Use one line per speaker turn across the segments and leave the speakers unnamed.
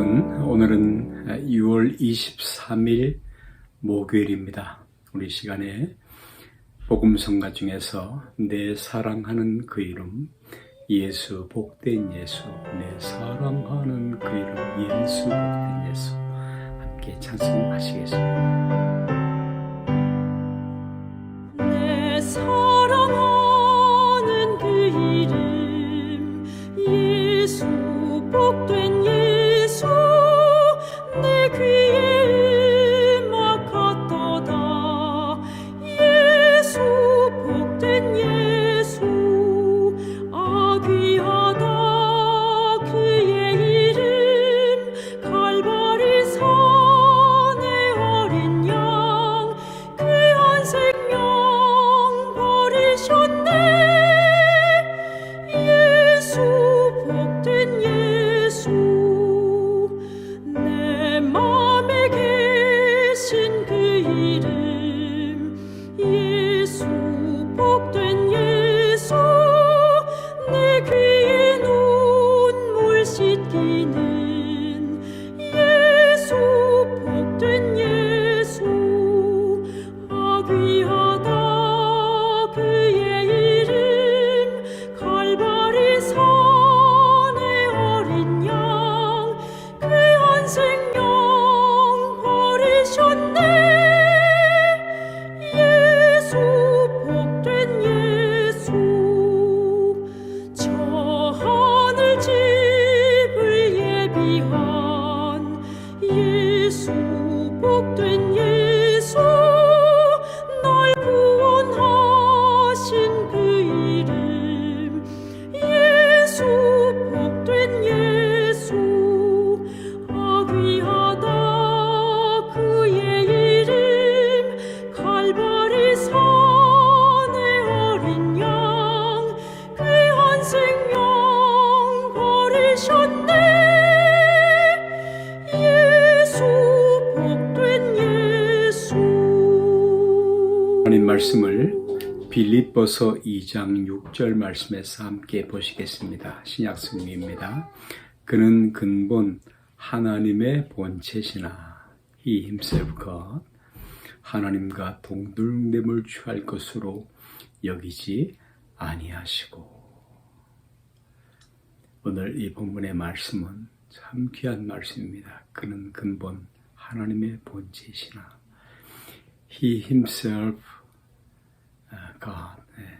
여러분, 오늘은 6월 23일 목요일입니다. 우리 시간에 복음성가 중에서 내 사랑하는 그 이름 예수 복된 예수 내 사랑하는 그 이름 예수 복된 예수 함께 찬송하시겠습니다. 빌립보서 2장 6절 말씀에서 함께 보시겠습니다. 신약 성경입니다. 그는 근본 하나님의 본체시나 He himself God 하나님과 동등됨을 취할 것으로 여기지 아니하시고 오늘 이 본문의 말씀은 참 귀한 말씀입니다. 그는 근본 하나님의 본체시나 He himself 아, God. 네.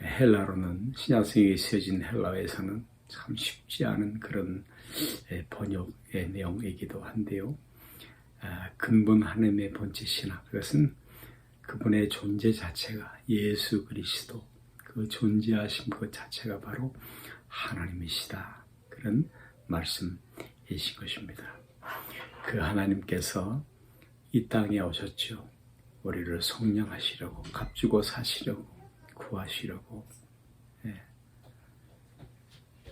헬라로는 신약성에 쓰여진 헬라에서는 참 쉽지 않은 그런 예, 번역의 내용이기도 한데요. 아, 근본 하나님의 본체시나 그것은 그분의 존재 자체가 예수 그리스도 그 존재하신 것 자체가 바로 하나님이시다. 그런 말씀이신 것입니다. 그 하나님께서 이 땅에 오셨죠. 우리를 성령하시려고 값주고 사시려고 구하시려고 예.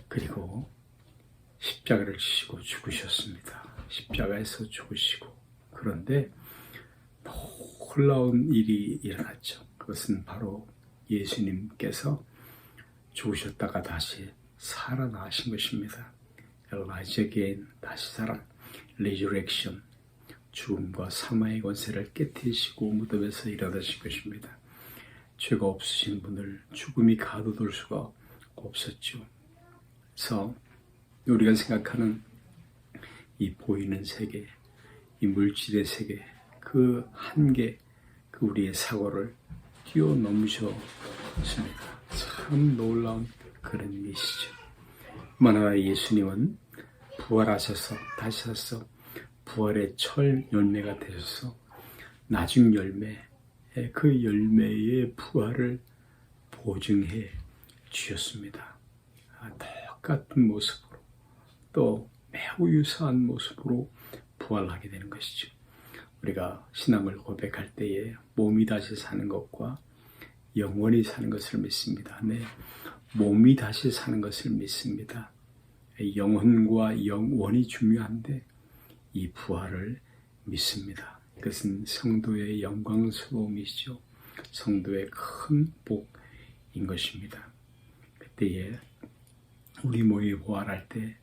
그리고 십자가를 지시고 죽으셨습니다. 십자가에서 죽으시고 그런데 놀라운 일이 일어났죠. 그것은 바로 예수님께서 죽으셨다가 다시 살아나신 것입니다. Rise again, 다시 살아, resurrection, 죽음과 사망의 권세를 깨뜨리시고 무덤에서 일어나신 것입니다. 죄가 없으신 분을 죽음이 가둬둘 수가 없었죠. 그래서 우리가 생각하는 이 보이는 세계, 이 물질의 세계, 그 한계, 그 우리의 사고를 뛰어넘으셨습니다. 참 놀라운 그런 일이시죠. 만화 예수님은 부활하셔서 다시 하셔서 부활의 철 열매가 되셔서 나중 열매, 그 열매의 부활을 보증해 주셨습니다. 아, 똑같은 모습으로 또 매우 유사한 모습으로 부활하게 되는 것이죠. 우리가 신앙을 고백할 때에 몸이 다시 사는 것과 영원히 사는 것을 믿습니다. 네, 몸이 다시 사는 것을 믿습니다. 영혼과 영원이 중요한데 이 부활을 믿습니다. 이것은 성도의 영광스러움이죠. 성도의 큰 복인 것입니다. 그때에 우리 모이 부활할 때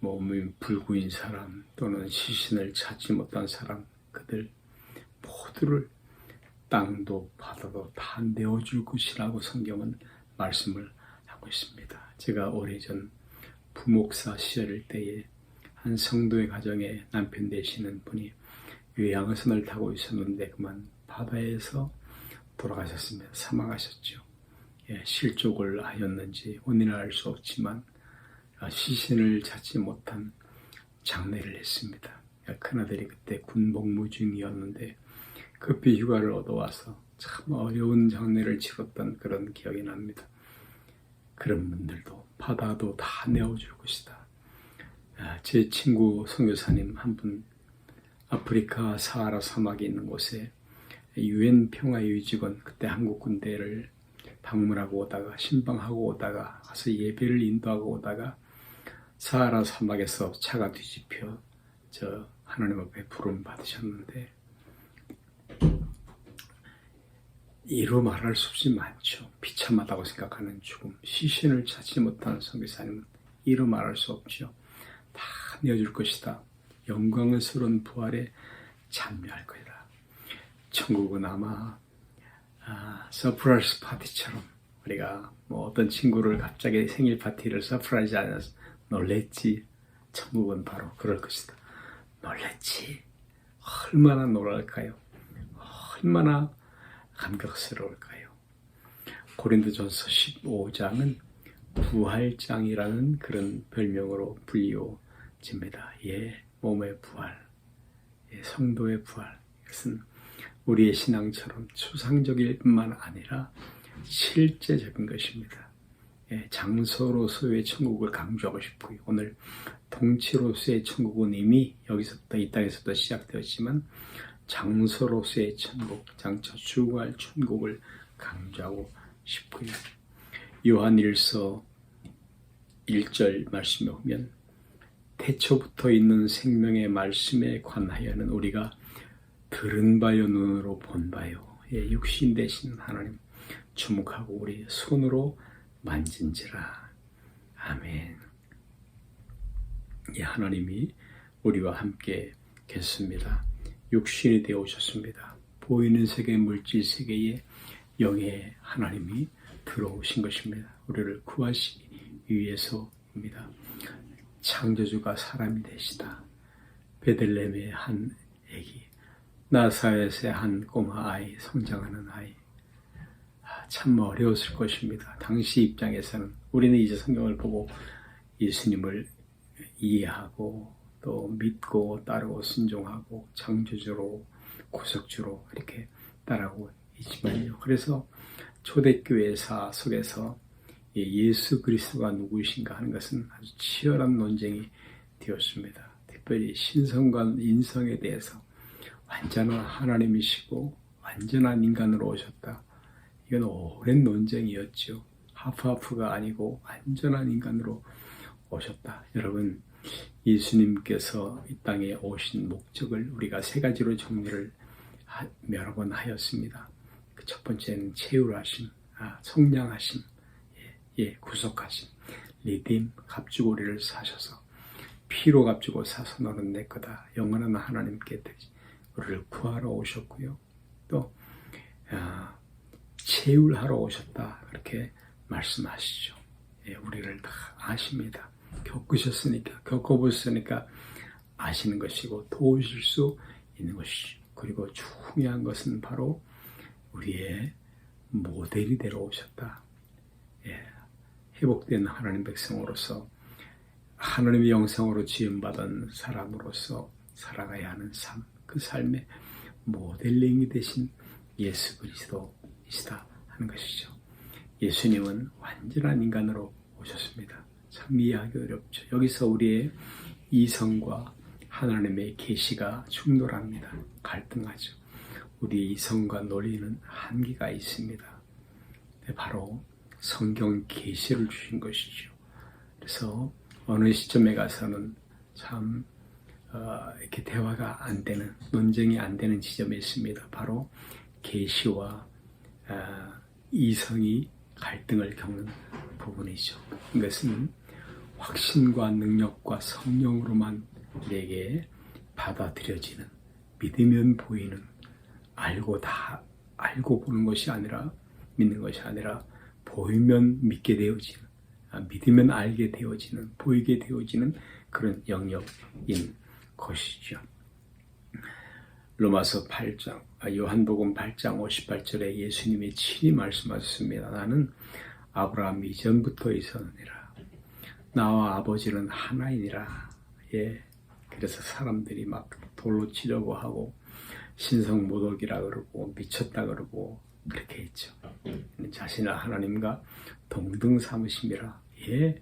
몸이 불구인 사람 또는 시신을 찾지 못한 사람 그들 모두를 땅도 바다도 다 내어줄 것이라고 성경은 말씀을 하고 있습니다. 제가 오래전 부목사 시절 때에 한 성도의 가정에 남편 되시는 분이 요양선을 타고 있었는데 그만 바다에서 돌아가셨습니다. 사망하셨죠. 예, 실족을 하였는지 원인을 알수 없지만 아, 시신을 찾지 못한 장례를 했습니다. 예, 큰아들이 그때 군복무 중이었는데 급히 휴가를 얻어와서 참 어려운 장례를 치렀던 그런 기억이 납니다. 그런 분들도 바다도 다 내어줄 것이다. 아, 제 친구 선교사님 한 분 아프리카 사하라 사막에 있는 곳에 유엔 평화유지군 그때 한국 군대를 방문하고 오다가 신방하고 오다가 가서 예배를 인도하고 오다가 사하라 사막에서 차가 뒤집혀 저 하나님 앞에 부름 받으셨는데 이루 말할 수 없이 많죠. 비참하다고 생각하는 죽음, 시신을 찾지 못하는 선교사님은 이루 말할 수 없죠. 다 내어줄 것이다. 영광스러운 부활에 참여할 것이다. 천국은 아마 아, 서프라이즈 파티처럼 우리가 뭐 어떤 친구를 갑자기 생일 파티를 서프라이즈 하면서 놀랬지. 천국은 바로 그럴 것이다. 놀랬지. 얼마나 놀랄까요? 얼마나 감격스러울까요? 고린도전서 15장은 부활장이라는 그런 별명으로 불리워 집니다. 예, 몸의 부활, 예, 성도의 부활. 이것은 우리의 신앙처럼 추상적일 뿐만 아니라 실제적인 것입니다. 예, 장소로서의 천국을 강조하고 싶고요. 오늘 통치로서의 천국은 이미 여기서부터 이 땅에서부터 시작되었지만 장소로서의 천국, 장차 추구할 천국을 강조하고 싶고요. 요한일서 1절 말씀에 보면 태초부터 있는 생명의 말씀에 관하여는 우리가 들은 바요 눈으로 본 바요. 예, 육신 대신 하나님 주목하고 우리 손으로 만진지라. 아멘. 예, 하나님이 우리와 함께 계십니다. 육신이 되어 오셨습니다. 보이는 세계 물질 세계에 영의 하나님이 들어오신 것입니다. 우리를 구하시기 위해서입니다 창조주가 사람이 되시다 베들렘의 한 애기 나사렛의 한 꼬마 아이, 성장하는 아이. 아, 참 어려웠을 것입니다. 당시 입장에서는 우리는 이제 성경을 보고 예수님을 이해하고 또 믿고 따르고 순종하고 창조주로 구속주로 이렇게 따라오고 있지만요. 그래서 초대교회사 속에서 예수 그리스도가 누구이신가 하는 것은 아주 치열한 논쟁이 되었습니다. 특별히 신성과 인성에 대해서 완전한 하나님이시고 완전한 인간으로 오셨다. 이건 오랜 논쟁이었죠. 하프하프가 아니고 완전한 인간으로 오셨다. 여러분, 예수님께서 이 땅에 오신 목적을 우리가 세 가지로 정리를 하, 여러 번 하였습니다. 그 첫 번째는 채울하심, 아, 성량하심, 예, 예, 구속하심, 리딤, 값주고 우리를 사셔서 피로 값주고 사서 너는 내 거다. 영원한 하나님께. 우리를 구하러 오셨고요. 또 아, 채울하러 오셨다 그렇게 말씀하시죠. 예, 우리를 다 아십니다. 겪으셨으니까 겪어보셨으니까 아시는 것이고 도우실 수 있는 것이죠. 그리고 중요한 것은 바로 우리의 모델이 되러 오셨다. 예, 회복된 하나님 백성으로서 하나님의 영성으로 지음받은 사람으로서 살아가야 하는 삶. 그 삶의 모델링이 되신 예수 그리스도이시다 하는 것이죠. 예수님은 완전한 인간으로 오셨습니다. 참 이해하기 어렵죠. 여기서 우리의 이성과 하나님의 계시가 충돌합니다. 갈등하죠. 우리의 이성과 논리는 한계가 있습니다. 바로 성경 계시를 주신 것이죠. 그래서 어느 시점에 가서는 참 어, 이렇게 대화가 안 되는 논쟁이 안 되는 지점이 있습니다. 바로 계시와 어, 이성이 갈등을 겪는 부분이죠. 이것은 확신과 능력과 성령으로만 우리에게 받아들여지는 믿으면 보이는 알고 다 알고 보는 것이 아니라 믿는 것이 아니라 보이면 믿게 되어지는 아, 믿으면 알게 되어지는 보이게 되어지는 그런 영역인 것이죠. 로마서 8장, 아, 요한복음 8장 58절에 예수님이 친히 말씀하셨습니다. 나는 아브라함 이전부터 있었느니라. 나와 아버지는 하나이니라. 예. 그래서 사람들이 막 돌로 치려고 하고 신성 모독이라 그러고 미쳤다 그러고 그렇게 했죠. 자신을 하나님과 동등 삼으심이라. 예.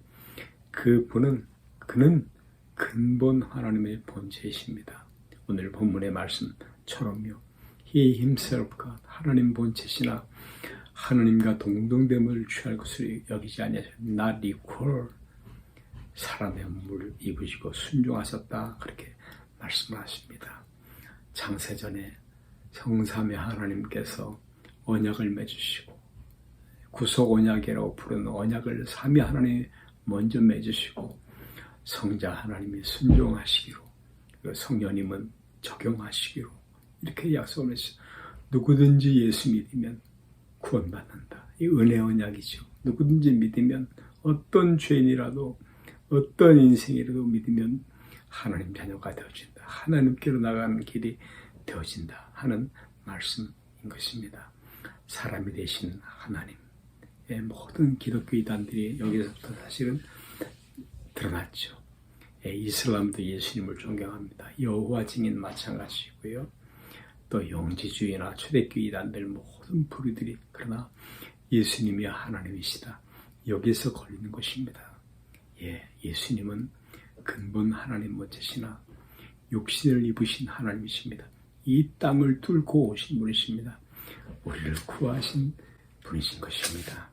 그 분은 그는 근본 하나님의 본체이십니다. 오늘 본문의 말씀처럼요. He himself가 하나님 본체시나 하나님과 동등됨을 취할 것을 여기지 아니하셨 not equal 사람의 몸을 입으시고 순종하셨다 그렇게 말씀을 하십니다. 창세전에 성삼의 하나님께서 언약을 맺으시고 구속 언약이라고 부르는 언약을 삼위 하나님이 먼저 맺으시고 성자 하나님이 순종하시기로 그리고 성령님은 적용하시기로 이렇게 약속을 했어요. 누구든지 예수 믿으면 구원받는다. 이 은혜 언약이죠. 누구든지 믿으면 어떤 죄인이라도 어떤 인생이라도 믿으면 하나님 자녀가 되어진다. 하나님께로 나가는 길이 되어진다 하는 말씀인 것입니다. 사람이 되신 하나님의 모든 기독교 이단들이 여기서부터 사실은 드러났죠. 예, 이슬람도 예수님을 존경합니다. 여호와 증인 마찬가지고요. 또 영지주의나 초대교 이단들 모든 부류들이 그러나 예수님이 하나님이시다. 여기서 걸리는 것입니다. 예, 예수님은 근본 하나님 먼저시나 육신을 입으신 하나님이십니다. 이 땅을 뚫고 오신 분이십니다. 우리를 구하신 분이신 것입니다.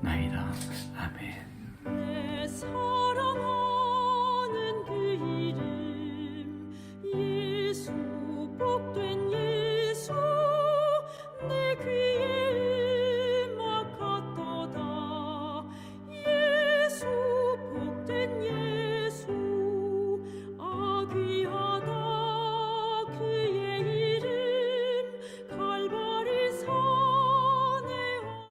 나이다. 아멘.